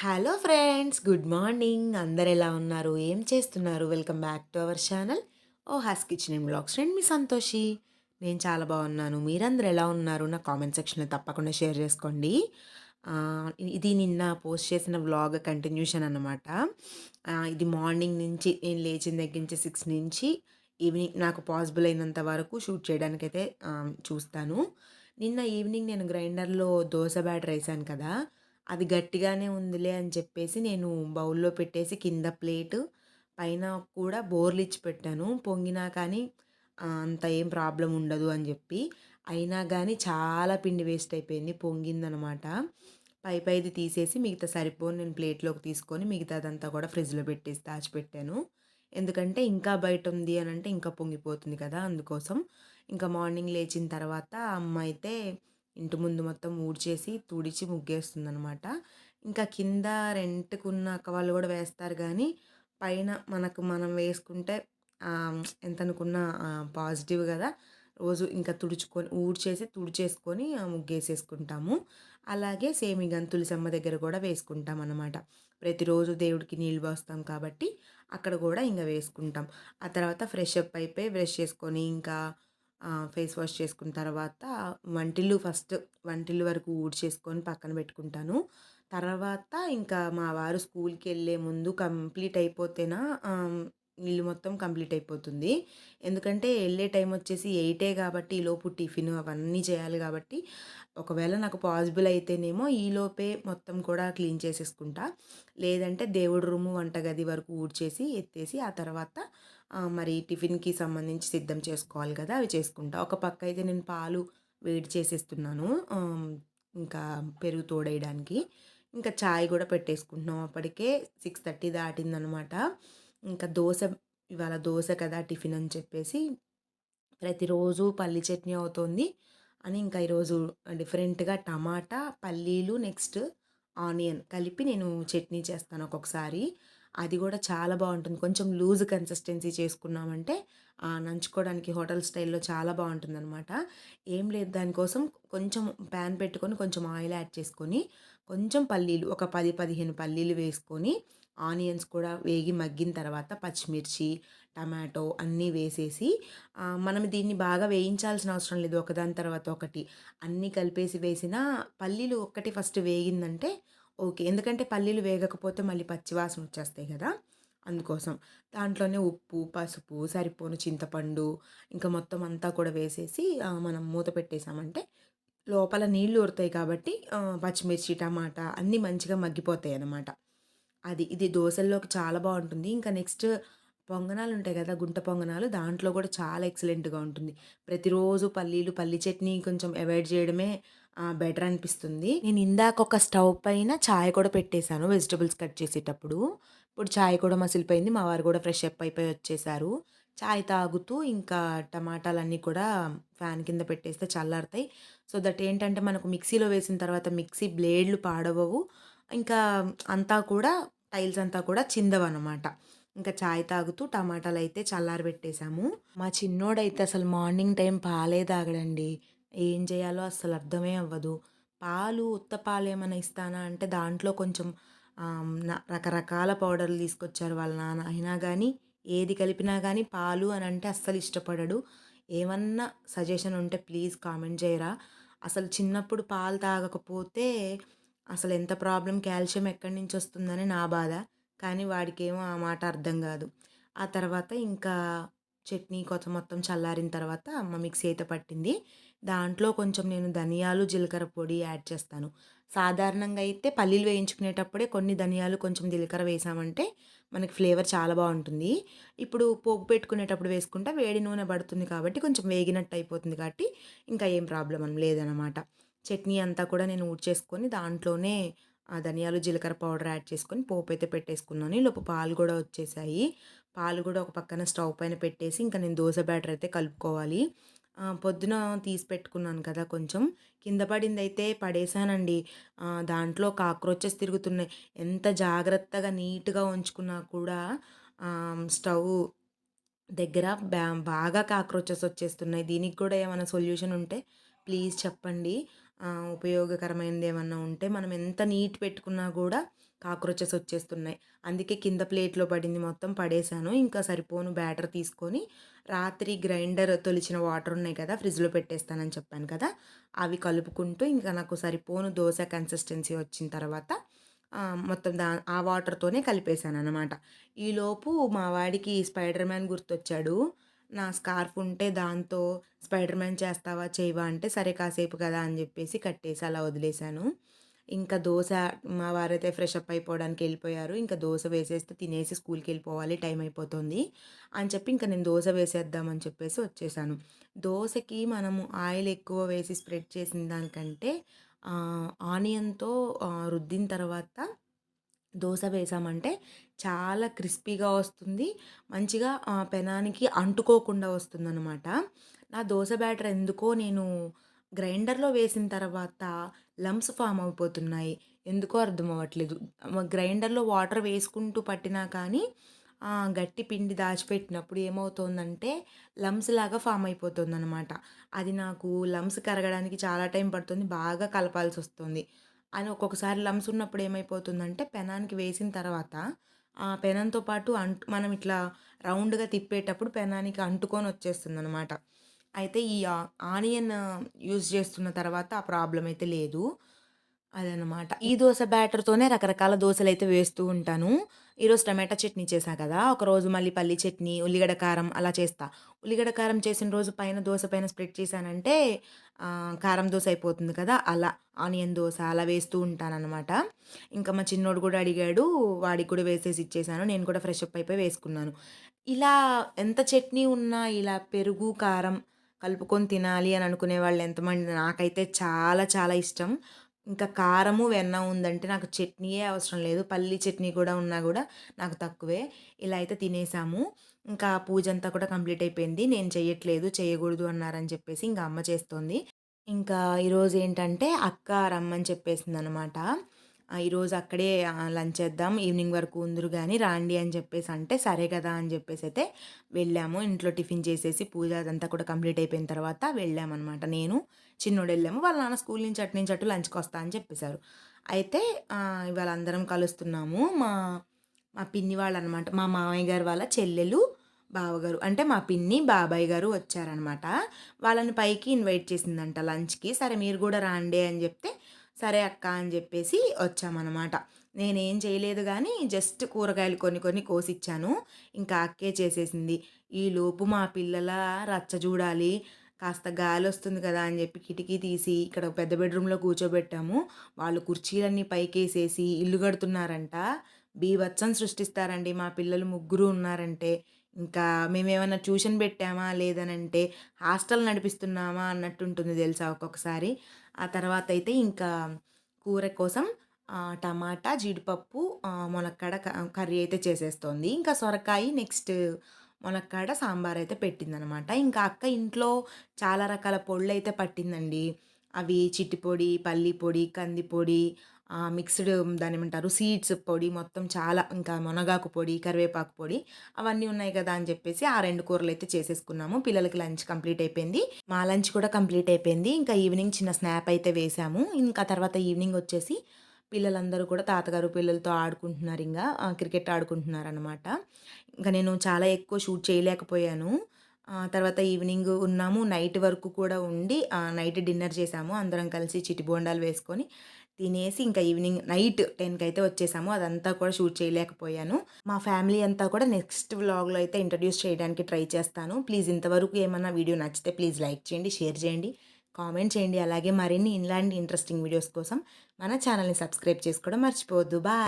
Hello friends good morning అందరు ఎలా ఉన్నారు? ఏం చేస్తున్నారు? Welcome back to our channel ఓ హాస్ కిచెన్ అండ్ బ్లాగ్స్ ఫ్రెండ్ మీ సంతోషి. నేను చాలా బాగున్నాను. మీరందరూ ఎలా ఉన్నారు? నా కామెంట్ సెక్షన్లో తప్పకుండా షేర్ చేసుకోండి. ఇది నిన్న పోస్ట్ చేసిన వ్లాగ్ కంటిన్యూషన్ అనమాట ఇది మార్నింగ్ నుంచి నేను లేచిన దగ్గర నుంచి సిక్స్ నుంచి ఈవినింగ్ నాకు పాసిబుల్ అయినంత వరకు షూట్ చేయడానికైతే చూస్తాను. నిన్న ఈవినింగ్ నేను గ్రైండర్లో దోశ బ్యాటర్ వేసాను కదా. అది గట్టిగానే ఉందిలే అని చెప్పేసి నేను బౌల్లో పెట్టేసి కింద ప్లేటు పైన కూడా బోర్లు ఇచ్చి పెట్టాను. పొంగినా కానీ అంత ఏం ప్రాబ్లం ఉండదు అని చెప్పి. అయినా కానీ చాలా పిండి వేస్ట్ అయిపోయింది పొంగిందనమాట. పై పైది తీసేసి మిగతా సరిపోని నేను ప్లేట్లోకి తీసుకొని మిగతాదంతా కూడా ఫ్రిడ్జ్లో పెట్టేసి దాచిపెట్టాను. ఎందుకంటే ఇంకా బయట ఉంది అని అంటే ఇంకా పొంగిపోతుంది కదా అందుకోసం. ఇంకా మార్నింగ్ లేచిన తర్వాత అమ్మ అయితే ఇంటి ముందు మొత్తం ఊడ్చేసి తుడిచి ముగ్గేస్తుందనమాట. ఇంకా కింద రెంట్కున్న అక్క వాళ్ళు కూడా వేస్తారు కానీ పైన మనకు మనం వేసుకుంటే ఎంత అనుకున్నా పాజిటివ్ కదా. రోజు ఇంకా తుడుచుకొని ఊడ్చేసి తుడిచేసుకొని ముగ్గేసేసుకుంటాము. అలాగే సేమ్ ఇక తులసమ్మ దగ్గర కూడా వేసుకుంటాం అనమాట ప్రతిరోజు దేవుడికి నీళ్ళు పోస్తాం కాబట్టి అక్కడ కూడా ఇంకా వేసుకుంటాం. ఆ తర్వాత ఫ్రెష్ అప్ అయిపోయి బ్రష్ చేసుకొని ఇంకా ఫేస్ వాష్ చేసుకున్న తర్వాత వంటిల్లు ఫస్ట్ వంటిల్లు వరకు ఊడ్చేసుకొని పక్కన పెట్టుకుంటాను. తర్వాత ఇంకా మా వారు స్కూల్కి వెళ్ళే ముందు కంప్లీట్ అయిపోతేనా ఇల్లు మొత్తం కంప్లీట్ అయిపోతుంది. ఎందుకంటే వెళ్ళే టైం వచ్చేసి ఎయిటే కాబట్టి ఈలోపు టిఫిన్ అవన్నీ చేయాలి కాబట్టి ఒకవేళ నాకు పాసిబుల్ అయితేనేమో ఈలోపే మొత్తం కూడా క్లీన్ చేసేసుకుంటా. లేదంటే దేవుడి రూము వంటగది వరకు ఊడ్చేసి ఎత్తేసి ఆ తర్వాత మరి టిఫిన్కి సంబంధించి సిద్ధం చేసుకోవాలి కదా అవి చేసుకుంటా. ఒక పక్క అయితే నేను పాలు వేడి చేసేస్తున్నాను. ఇంకా పెరుగు తోడేయడానికి. ఇంకా చాయ్ కూడా పెట్టేసుకుంటున్నాం అప్పటికే. సిక్స్ థర్టీ దాటిందనమాట. ఇంకా దోశ ఇవాళ దోశ కదా టిఫిన్ అని చెప్పేసి ప్రతిరోజు పల్లి చట్నీ అవుతుంది అని ఇంకా ఈరోజు డిఫరెంట్గా టమాటా పల్లీలు నెక్స్ట్ ఆనియన్ కలిపి నేను చట్నీ చేస్తాను ఒక్కొక్కసారి. అది కూడా చాలా బాగుంటుంది. కొంచెం లూజ్ కన్సిస్టెన్సీ చేసుకున్నామంటే నంచుకోవడానికి హోటల్ స్టైల్లో చాలా బాగుంటుందన్నమాట. ఏం లేదు దానికోసం కొంచెం ప్యాన్ పెట్టుకొని కొంచెం ఆయిల్ యాడ్ చేసుకొని కొంచెం పల్లీలు ఒక పది పదిహేను పల్లీలు వేసుకొని ఆనియన్స్ కూడా వేగి మగ్గిన తర్వాత పచ్చిమిర్చి టమాటో అన్నీ వేసేసి మనం దీన్ని బాగా వేయించాల్సిన అవసరం లేదు. ఒకదాని తర్వాత ఒకటి. అన్నీ కలిపేసి వేసిన పల్లీలు ఒక్కటి ఫస్ట్ వేగిందంటే ఓకే. ఎందుకంటే పల్లీలు వేగకపోతే మళ్ళీ పచ్చివాసన వచ్చేస్తాయి కదా! అందుకోసం. దాంట్లోనే ఉప్పు పసుపు సరిపోను చింతపండు ఇంకా మొత్తం అంతా కూడా వేసేసి మనం మూత పెట్టేసామంటే లోపల నీళ్ళు ఊరుతాయి కాబట్టి పచ్చిమిర్చి టమాటా అన్నీ మంచిగా మగ్గిపోతాయి అన్నమాట. అది ఇది దోశల్లోకి చాలా బాగుంటుంది. ఇంకా నెక్స్ట్ పొంగనాలు ఉంటాయి కదా! గుంట పొంగనాలు దాంట్లో కూడా చాలా ఎక్సలెంట్గా ఉంటుంది. ప్రతిరోజు పల్లీలు పల్లి చట్నీ కొంచెం అవాయిడ్ చేయడమే బెటర్ అనిపిస్తుంది. నేను ఇందాక ఒక స్టవ్ పైన ఛాయ్ కూడా పెట్టేశాను వెజిటబుల్స్ కట్ చేసేటప్పుడు. ఇప్పుడు చాయ్ కూడా మసిలిపోయింది మా వారు కూడా ఫ్రెష్ అప్ అయిపోయి వచ్చేసారు. చాయ్ తాగుతూ ఇంకా టమాటాలన్నీ కూడా ఫ్యాన్ కింద పెట్టేస్తే చల్లారుతాయి. సో దట్ ఏంటంటే మనకు మిక్సీలో వేసిన తర్వాత మిక్సీ బ్లేడ్లు పాడవవు. ఇంకా అంతా కూడా టైల్స్ అంతా కూడా చిందవన్నమాట ఇంకా చాయ్ తాగుతూ టమాటాలు అయితే చల్లారి పెట్టేశాము మా చిన్నోడైతే అసలు మార్నింగ్ టైం పాలే తాగడండి. ఏం చేయాలో అస్సలు అర్థమే అవ్వదు. పాలు ఉత్త పాలు ఏమైనా ఇస్తానా అంటే దాంట్లో కొంచెం రకరకాల పౌడర్లు తీసుకొచ్చారు వాళ్ళ నాన్న. అయినా కానీ ఏది కలిపినా కానీ పాలు అని అంటే అస్సలు ఇష్టపడడు. ఏమన్నా సజెషన్ ఉంటే ప్లీజ్ కామెంట్ చేయరా. అసలు చిన్నప్పుడు పాలు తాగకపోతే అసలు ఎంత ప్రాబ్లం కాల్షియం ఎక్కడి నుంచి వస్తుందని నా బాధ. కానీ వాడికేమో ఆ మాట అర్థం కాదు. ఆ తర్వాత ఇంకా చట్నీ కొత్త మొత్తం చల్లారిన తర్వాత అమ్మ మిక్సీ అయితే పట్టింది. దాంట్లో కొంచెం నేను ధనియాలు జీలకర్ర పొడి యాడ్ చేస్తాను. సాధారణంగా అయితే పల్లీలు వేయించుకునేటప్పుడే కొన్ని ధనియాలు కొంచెం జీలకర్ర వేసామంటే మనకి ఫ్లేవర్ చాలా బాగుంటుంది. ఇప్పుడు పోపు పెట్టుకునేటప్పుడు వేసుకుంటే వేడి నూనె పడుతుంది కాబట్టి కొంచెం వేగినట్టు అయిపోతుంది కాబట్టి ఇంకా ఏం ప్రాబ్లం అని లేదనమాట చట్నీ అంతా కూడా నేను ఊడ్చేసుకొని దాంట్లోనే ఆ ధనియాలు జీలకర్ర పౌడర్ యాడ్ చేసుకొని పోపు అయితే పెట్టేసుకున్నాను. లోపు పాలు కూడా వచ్చేసాయి. పాలు కూడా ఒక పక్కన స్టవ్ పైన పెట్టేసి ఇంకా నేను దోశ బ్యాటర్ అయితే కలుపుకోవాలి. పొద్దున తీసి పెట్టుకున్నాను కదా కొంచెం. కింద పడింది అయితే పడేసానండి దాంట్లో కాక్రోచెస్ తిరుగుతున్నాయి. ఎంత జాగ్రత్తగా నీట్గా ఉంచుకున్నా కూడా స్టవ్ దగ్గర బ్యా బాగా కాక్రోచెస్ వచ్చేస్తున్నాయి. దీనికి కూడా ఏమైనా సొల్యూషన్ ఉంటే ప్లీజ్ చెప్పండి. ఉపయోగకరమైనది ఏమన్నా ఉంటే మనం ఎంత నీట్ పెట్టుకున్నా కూడా కాక్రోచెస్ వచ్చేస్తున్నాయి. అందుకే కింద ప్లేట్‌లో పడింది మొత్తం పడేశాను. ఇంకా సరిపోను బ్యాటర్ తీసుకొని రాత్రి గ్రైండర్ తొలిచిన వాటర్ ఉన్నాయి కదా! ఫ్రిడ్జ్‌లో పెట్టేస్తానని చెప్పాను కదా! అవి కలుపుకుంటూ ఇంకా నాకు సరిపోను దోశ కన్సిస్టెన్సీ వచ్చిన తర్వాత మొత్తం దా ఆ వాటర్‌తోనే కలిపేశాననమాట. ఈలోపు మా వాడికి స్పైడర్ మ్యాన్ గుర్తొచ్చాడు. నా స్కార్ఫ్ ఉంటే దాంతో స్పైడర్ మ్యాన్ చేస్తావా? చేయవా? అంటే సరే కాసేపు కదా! అని చెప్పేసి కట్టేసి అలా వదిలేశాను. ఇంకా దోశ మా వారైతే ఫ్రెష్ అప్ అయిపోవడానికి వెళ్ళిపోయారు ఇంకా దోశ వేసేస్తే తినేసి స్కూల్కి వెళ్ళిపోవాలి టైం అయిపోతుంది. అని చెప్పి ఇంక నేను దోశ వేసేద్దామని చెప్పేసి వచ్చేసాను. దోశకి మనము ఆయిల్ ఎక్కువ వేసి స్ప్రెడ్ చేసిన దానికంటే ఆనియన్‌తో రుద్దిన తర్వాత దోశ వేసామంటే చాలా క్రిస్పీగా వస్తుంది. మంచిగా పెనానికి అంటుకోకుండా వస్తుందనమాట. నా దోశ బ్యాటర్ ఎందుకో నేను గ్రైండర్‌లో వేసిన తర్వాత లంప్స్ ఫామ్ అయిపోతున్నాయి. ఎందుకో అర్థం అవ్వట్లేదు. గ్రైండర్‌లో వాటర్ వేసుకుంటూ పట్టినా కానీ గట్టి పిండి దాచిపెట్టినప్పుడు ఏమవుతోందంటే లంప్స్ లాగా ఫామ్ అయిపోతుంది అనమాట అది నాకు లంప్స్ కరగడానికి చాలా టైం పడుతుంది. బాగా కలపాల్సి వస్తుంది అని ఒక్కొక్కసారి లంప్స్ ఉన్నప్పుడు ఏమైపోతుందంటే పెనానికి వేసిన తర్వాత ఆ పెనంతో పాటు అంటు మనం ఇట్లా రౌండ్‌గా తిప్పేటప్పుడు పెనానికి అంటుకొని వచ్చేస్తుంది అనమాట అయితే ఈ ఆనియన్ యూజ్ చేస్తున్న తర్వాత ఆ ప్రాబ్లం అయితే లేదు. అదనమాట. ఈ దోస బ్యాటర్‌తోనే రకరకాల దోసలైతే వేస్తూ ఉంటాను. ఈరోజు టమాటా చట్నీ చేశా కదా! ఒకరోజు మళ్ళీ పల్లి చట్నీ, ఉల్లిగడ్డ కారం అలా చేస్తా. ఉల్లిగడ్డ కారం చేసిన రోజు పైన దోస పైన స్ప్రెడ్ చేశానంటే ఆహ్, కారం దోస అయిపోతుంది కదా! అలా ఆనియన్ దోస అలా వేస్తూ ఉంటాననమాట. ఇంకా మా చిన్నోడు కూడా అడిగాడు. వాడికి కూడా వేసేసి ఇచ్చేసాను. నేను కూడా ఫ్రెష్ అప్ అయిపోయి వేసుకున్నాను. ఇలా ఎంత చట్నీ ఉన్నా ఇలా పెరుగు, కారం కలుపుకొని తినాలి అని అనుకునే వాళ్ళు ఎంతమంది నాకైతే చాలా చాలా ఇష్టం. ఇంకా కారము, వెన్న ఉందంటే నాకు చట్నీయే అవసరం లేదు. పల్లి చట్నీ కూడా ఉన్నా కూడా నాకు తక్కువే. ఇలా అయితే తినేసాము. ఇంకా పూజ అంతా కూడా కంప్లీట్ అయిపోయింది. నేను చెయ్యట్లేదు, చేయకూడదు అన్నారని చెప్పేసి ఇంకా అమ్మ చేస్తోంది. ఇంకా ఈరోజు ఏంటంటే అక్క రమ్మని చెప్పేసింది అనమాట ఈరోజు అక్కడే లంచ్ చేద్దాం. ఈవినింగ్ వరకు ఉందరు కానీ రాండి అని చెప్పేసి అంటే, సరే కదా! అని చెప్పేసి అయితే వెళ్ళాము. ఇంట్లో టిఫిన్ చేసేసి పూజ అదంతా కూడా కంప్లీట్ అయిపోయిన తర్వాత వెళ్ళామన్నమాట నేను, చిన్నోడెళ్ళాము. వాళ్ళ నాన్న స్కూల్ నుంచి అటు నుంచి అటు లంచ్‌కొస్తా అని చెప్పేశారు. అయితే ఇవాళ అందరం కలుస్తున్నాము. మా మా పిన్ని వాళ్ళనమాట. మా మామయ్య గారు వాళ్ళ చెల్లెలు, బావగారు. అంటే మా పిన్ని, బాబాయ్ గారు వచ్చారనమాట. వాళ్ళని పైకి ఇన్వైట్ చేసిందంట లంచ్‌కి. సరే మీరు కూడా రాండి అని చెప్తే సరే అక్క అని చెప్పేసి వచ్చామనమాట. నేనేం చేయలేదు కానీ జస్ట్ కూరగాయలు కొన్ని కొన్ని కోసిచ్చాను. ఇంకా అక్కే చేసేసింది. ఈలోపు మా పిల్లల రచ్చ చూడాలి కాస్త గాలి వస్తుంది కదా అని చెప్పి కిటికీ తీసి ఇక్కడ పెద్ద బెడ్‌రూమ్‌లో కూర్చోబెట్టాము. వాళ్ళు కుర్చీలన్నీ పైకేసేసి ఇల్లు కడుతున్నారంట. బీభత్సం సృష్టిస్తారండి మా పిల్లలు ముగ్గురు ఉన్నారంటే. ఇంకా మేమేమన్నా ట్యూషన్ పెట్టామా? లేదనంటే హాస్టల్ నడిపిస్తున్నామా? అన్నట్టుంటుంది తెలుసా ఒక్కొక్కసారి. ఆ తర్వాత అయితే ఇంకా కూర కోసం టమాటా, జీడిపప్పు, ఆహ్, క కర్రీ అయితే చేసేస్తోంది. ఇంకా సొరకాయి నెక్స్ట్ మునక్కాడ సాంబారయితే పెట్టిందనమాట. ఇంకా అక్క ఇంట్లో చాలా రకాల పొడులైతే పట్టిందండి. అవి చిట్టి పొడి, పల్లి పొడి, కంది పొడి, ఆహ్, మిక్స్‌డ్ దాన్నేమంటారు సీడ్స్ పొడి మొత్తం చాలా ఇంకా మునగాకు పొడి, కరివేపాకు పొడి అవన్నీ ఉన్నాయి కదా! అని చెప్పేసి ఆ రెండు కూరలు అయితే చేసేసుకున్నాము. పిల్లలకి లంచ్ కంప్లీట్ అయిపోయింది. మా లంచ్ కూడా కంప్లీట్ అయిపోయింది. ఇంకా ఈవినింగ్ చిన్న స్నాప్ అయితే వేసాము ఇంకా తర్వాత ఈవినింగ్ వచ్చేసి పిల్లలందరూ కూడా తాతగారు పిల్లలతో ఆడుకుంటున్నారు ఇంకా క్రికెట్ ఆడుకుంటున్నారనమాట. ఇంకా నేను చాలా ఎక్కువ షూట్ చేయలేకపోయాను. తర్వాత ఈవినింగ్ ఉన్నాము. నైట్ వరకు కూడా ఉండి నైట్ డిన్నర్ చేసాము అందరం కలిసి చిటి బోండాలు వేసుకొని తినేసి ఇంకా ఈవినింగ్ నైట్ 10కైతే వచ్చేసాము. అదంతా కూడా షూట్ చేయలేకపోయాను. మా ఫ్యామిలీ అంతా కూడా నెక్స్ట్ వ్లాగ్‌లో అయితే ఇంట్రడ్యూస్ చేయడానికి ట్రై చేస్తాను. ప్లీజ్ ఇంతవరకు ఏమన్నా వీడియో నచ్చితే ప్లీజ్ లైక్ చేయండి, షేర్ చేయండి, కామెంట్ చేయండి. అలాగే మరిన్ని ఇలాంటి ఇంట్రెస్టింగ్ వీడియోస్ కోసం మన ఛానల్‌ని సబ్స్క్రైబ్ చేసుకోవడం మర్చిపోవద్దు. బాయ్.